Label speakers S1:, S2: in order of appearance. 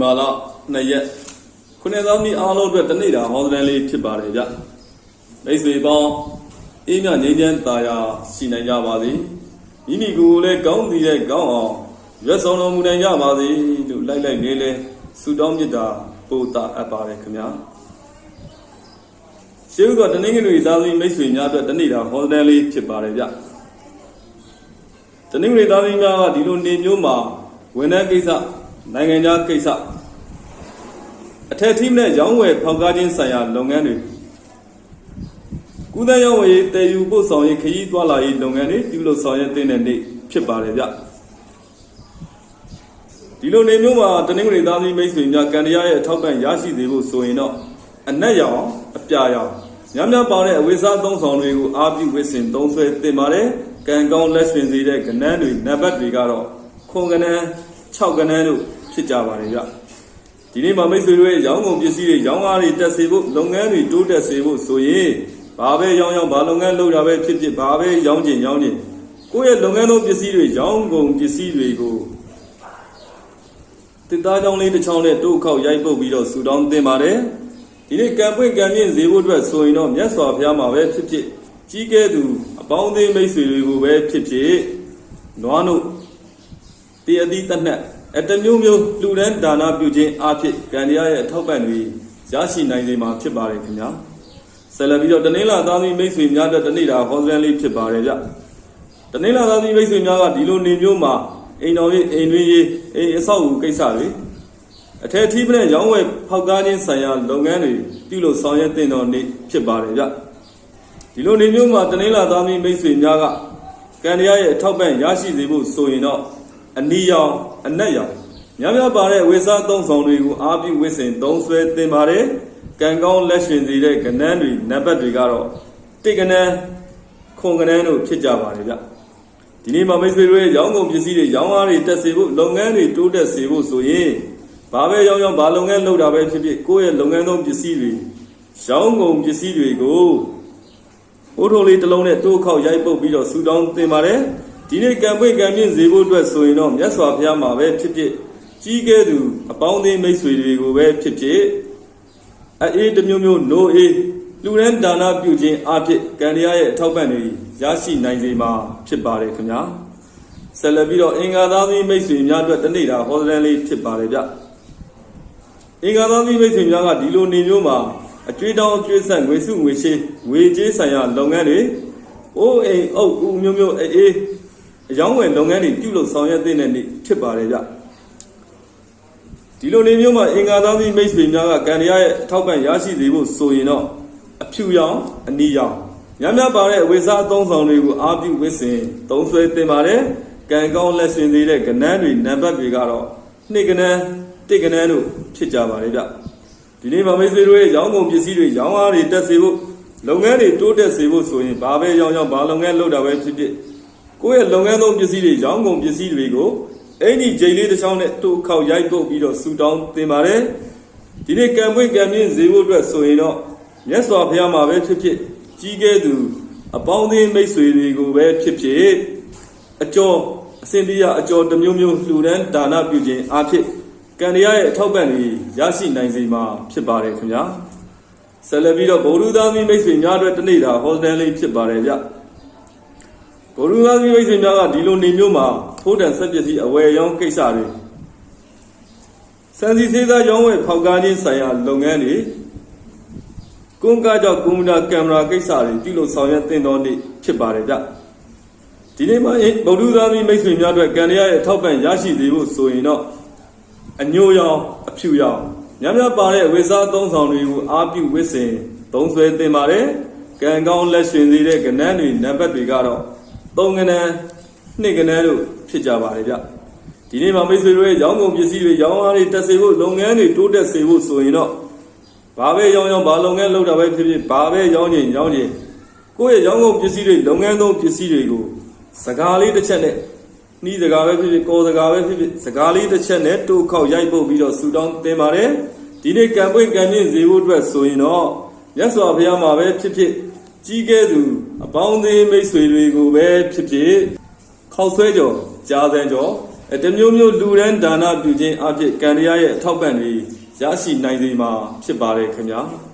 S1: ဘာလ2ရက်ခုနှစ်သောမိအားလုံးအတွက်တနေ့တာဟောစတန်လေးဖြစ်ပါတယ်ဗျမိတ်ဆွေပေါင်းအေးမြငြိမ်းချမ်းသာယာရှိနိုင်ကြပါစေမိမိကိုယ်ကိုလည်းကောင်းတည်တဲ့ကောင်းအောင်ရွတ်ဆောင်တော်မူနိုင်ကြပါစေလို့လိုက်လိုက်လေးလေးဆုတောင်းမြတ်တာပို့တာအပ်ပါတယ်ခင်ဗျာရှေးဥသောတနင်္ဂနွေသားသမီးမိတ်ဆွေများအတွက်တနေ့တာဟောစတန်လေးဖြစ်ပါတယ်ဗျတနင်္ဂနွေသားသမီးများကဒီလိုနေမျိုးမှာဝန်ထမ်းကိစ္စ နိုင်ငံခြားကိစ္စအထက်ထိမနဲ့ရောင်းဝယ်ဖောက်ကားခြင်းဆိုင်ရာလုပ်ငန်းတွေကုသရောင်းဝယ်ရေးတည်ယူပို့ဆောင်ရေးခရီးသွားလာရေးလုပ်ငန်းတွေပြုလုပ်ဆောင်ရွက်တဲ့နေ့ဖြစ်ပါတယ်ဗျဒီလိုနေမျိုးမှာတနင်္ဂနွေသားသမီးမိတ်ဆွေများကံတရားရဲ့အထောက်ပံ့ရရှိစေဖို့ဆိုရင်တော့အနက်ရောင်အပြာရောင်များများပါတဲ့အဝိစားသုံးဆောင်တွေကိုအားပြုဝစ်စင်သုံးဆွဲတင်ပါတယ်ကံကောင်းလက်ဆွင်စေတဲ့ကဏ္ဍတွေနံပါတ်တွေကတော့ခွန်ကဏ္ဍ 6ကဏ္ဍတို့ဖြစ်ကြပါတယ်ဗျဒီနေ့မှာမိတ်ဆွေတို့ရဲ့ရောင်းကုန်ပစ္စည်းတွေရောင်းအားတွေတက်စေဖို့လုပ်ငန်းတွေတိုးတက်စေဖို့ဆိုရင်ဘာပဲရောင်းရောင်းဘာလုပ်ငန်းလုပ်တာပဲဖြစ်ဖြစ်ဘာပဲရောင်းကျင်ရောင်းကျင်ကိုယ့်ရဲ့လုပ်ငန်းသုံးပစ္စည်းတွေရောင်းကုန်ပစ္စည်းတွေကိုတစ်သားကြောင်းလေးတစ်ချောင်းနဲ့တို့ခောက်ရိုက်ပုတ်ပြီးတော့ဆူတောင်းတင်ပါတယ်ဒီနေ့ကံပွင့်ကံမြင့်စေဖို့အတွက်ဆိုရင်တော့မြတ်စွာဘုရားမှာပဲဖြစ်ဖြစ်ကြီးကဲသူအပေါင်းအသင်းမိတ်ဆွေတွေကိုပဲဖြစ်ဖြစ်နွားတို့ တည်အသီးတတ်နှက်အတမျိုးမျိုးလူဒန်းဒါနပြုခြင်းအဖြစ်ကံတရားရဲ့အထောက်ပံ့တွေရရှိနိုင်စေမှာဖြစ်ပါတယ်ခင်ဗျာဆက်လက်ပြီးတော့တနင်္လာသားသမီးမိတ်ဆွေများအတွက်တနေ့တာဟောစရန်လေးဖြစ်ပါတယ်ဗျတနင်္လာသားသမီးမိတ်ဆွေများကဒီလိုနေမျိုးမှာအိမ်တော်ရေးအိမ်တွင်းရေးအိမ်အဆောက်အဦကိစ္စတွေအထက်ထီးပနဲ့ရောင်းဝယ်ဖောက်ကားခြင်းဆိုင်ရာလုပ်ငန်းတွေပြုလုပ်ဆောင်ရွက်တင်တော်နေ့ဖြစ်ပါတယ်ဗျဒီလိုနေမျိုးမှာတနင်္လာသားသမီးမိတ်ဆွေများကကံတရားရဲ့အထောက်ပံ့ရရှိစေဖို့ဆိုရင်တော့ အနီရောင်အနက်ရောင်များများပါတဲ့ဝေစားသုံးဆောင်တွေကိုအားပြုဝစ်စင်သုံးဆွဲတင်ပါတယ်ကံကောင်းလက်ရှင်စေတဲ့ကဏ္ဍတွေနံပါတ်တွေကတော့တိတ်ကဏ္ဍခွန်ကဏ္ဍတို့ဖြစ်ကြပါတယ်ဗျဒီနေ့မှာမိတ်ဆွေတို့ရဲ့ရောင်းကုန်ပစ္စည်းတွေရောင်းအားတွေတက်စေဖို့လုပ်ငန်းတွေတိုးတက်စေဖို့ဆိုရင်ဘာပဲရောင်းရောင်းဘာလုပ်ငန်းလုပ်တာပဲဖြစ်ဖြစ်ကိုယ့်ရဲ့လုပ်ငန်းသုံးပစ္စည်းတွေရောင်းကုန်ပစ္စည်းတွေကိုဟိုးထိုးလေးတစ်လုံးနဲ့တိုးခောက်ရိုက်ပုတ်ပြီးတော့ဆူတောင်းတင်ပါတယ် ဒီနေ့ကံပွင့်ကံမြင့်စေဖို့အတွက်ဆိုရင်တော့မြတ်စွာဘုရားမှာပဲဖြစ်ဖြစ်ကြီးကဲသူအပေါင်းအသင်းမိတ်ဆွေတွေကိုပဲဖြစ်ဖြစ်အေးတမျိုးမျိုးနိုးအေးလူရန်ဒါနပြုခြင်းအဖြစ်ကံတရားရဲ့အထောက်ပံ့တွေရရှိနိုင်စေမှာဖြစ်ပါတယ်ခင်ဗျာဆက်လက်ပြီးတော့အင်္ဂါသားသမီးမိတ်ဆွေများအတွက်တနေ့တာဟောစရန်လေးဖြစ်ပါတယ်ဗျအင်္ဂါသားသမီးမိတ်ဆွေများကဒီလိုနေမျိုးမှာအကျွေးတောင်းအကျွေးဆက်ငွေစုငွေရှေးငွေကြေးဆိုင်ရာလုပ်ငန်းတွေအိုးအိမ်အုပ်ဦးမျိုးမျိုးအေး အယောင်းဝယ်လုပ်ငန်းတွေပြုလုပ်ဆောင်ရွက်တဲ့နေ့ဖြစ်ပါတယ်ဗျဒီလိုနေမျိုးမှာအင်္ဂါသားသမီးမိတ်ဆွေများကကံတရားရဲ့အထောက်ပံ့ရရှိစေဖို့ဆိုရင်တော့အဖြူရောင်အနီရောင်များများပါတဲ့ဝေစားအသုံးဆောင်တွေကိုအားပြုဝစ်စင်သုံးဆွဲတင်ပါတယ်ကံကောင်းလက်ရှင်သေးတဲ့ကဏ္ဍတွေနံပါတ်တွေကတော့နှစ်ကဏ္ဍတစ်ကဏ္ဍတို့ဖြစ်ကြပါတယ်ဗျဒီနေ့မှာမိတ်ဆွေတို့ရဲ့ရောင်းကုန်ပစ္စည်းတွေရောင်းအားတွေတက်စေဖို့လုပ်ငန်းတွေတိုးတက်စေဖို့ဆိုရင်ဘာပဲရောင်းရောင်းဘာလုပ်ငန်းလုပ်တာပဲဖြစ်ဖြစ် ကိုယ့်ရဲ့လုပ်ငန်းသုံးပစ္စည်းတွေရောင်းကုန်ပစ္စည်းတွေကိုအင်ကြီးဂျိန်လေးတစ်ချောင်းနဲ့တူခောက်ရိုက်ပုတ်ပြီးတော့ဆူတောင်းတင်ပါတယ်ဒီနေ့ကံပွင့်ကံမြင့်စေဖို့အတွက်ဆိုရင်တော့မြတ်စွာဘုရားမှာပဲဖြစ်ဖြစ်ကြီးကဲသူအပေါင်းအသင်းမိတ်ဆွေတွေကိုပဲဖြစ်ဖြစ်အကျော်အစင်တရားအကျော်တစ်မျိုးမျိုးလှူဒန်းဒါနပြုခြင်းအဖြစ်ကံတရားရဲ့အထောက်ပံ့တွေရရှိနိုင်စေမှာဖြစ်ပါတယ်ခင်ဗျာဆက်လက်ပြီးတော့ဗုဒ္ဓသားမိတ်ဆွေများအတွက်တနေ့တာဟောစတန်လေးဖြစ်ပါတယ်ဗျ ဗုဒ္ဓသားမိတ်ဆွေများကဒီလိုနေမျိုးမှာဖိုးတန်ဆက်ပစ္စည်းအဝယ်ရောင်းကိစ္စတွေစံစီစေးသားရောင်းဝယ်ဖောက်ကားခြင်းဆိုင်ရာလုပ်ငန်းတွေကွန်ကားကြောင့်ကွန်ပျူတာကင်မရာကိစ္စတွေပြုလုပ်ဆောင်ရွက်တင်တော်နေ့ဖြစ်ပါတယ်ဗျဒီနေ့မှာဗုဒ္ဓသားမိတ်ဆွေများအတွက်ကံတရားရဲ့အထောက်ပံ့ရရှိသေးဖို့ဆိုရင်တော့အညိုရောင်အဖြူရောင်များများပါတဲ့ဝိစားသုံးဆောင်တွေကိုအားပြုဝစ်စင်သုံးဆွဲတင်ပါတယ်ကံကောင်းလက်ရှင်စေတဲ့ကဏ္ဍတွေနံပါတ်တွေကတော့ သုံးကဏ္ဍနှစ်ကဏ္ဍတို့ဖြစ်ကြပါတယ်ဗျဒီနေ့မှာမိတ်ဆွေတို့ရဲ့ရောင်းကုန်ပစ္စည်းတွေရောင်းအားတွေတက်စေဖို့လုပ်ငန်းတွေတိုးတက်စေဖို့ဆိုရင်တော့ဘာပဲရောင်းရောင်းဘာလုပ်ငန်းလုပ်တာပဲဖြစ်ဖြစ်ဘာပဲရောင်းချင်ရောင်းချင်ကိုယ့်ရဲ့ရောင်းကုန်ပစ္စည်းတွေလုပ်ငန်းသုံးပစ္စည်းတွေကိုစကားလေးတစ်ချက်နဲ့နှီးစကားပဲဖြစ်ဖြစ်ကိုယ်စကားပဲဖြစ်ဖြစ်စကားလေးတစ်ချက်နဲ့တိုးခောက်ရိုက်ပုတ်ပြီးတော့ဆူတောင်းတင်ပါတယ်ဒီနေ့ကံပွင့်ကံမြင့်စေဖို့အတွက်ဆိုရင်တော့မြတ်စွာဘုရားမှာပဲဖြစ်ဖြစ် ကြီးကဲသူအပေါင်းအသင်းမိတ်ဆွေတွေကိုပဲဖြစ်ဖြစ်ခောက်ဆွဲကြော်ကြားစံကြော်အဲတစ်မျိုးမျိုးလူရန်ဒါနပြုခြင်းအဖြစ်ကံတရားရဲ့အထောက်ပံ့တွေရရှိနိုင်စေမှာဖြစ်ပါတယ်ခင်ဗျာ။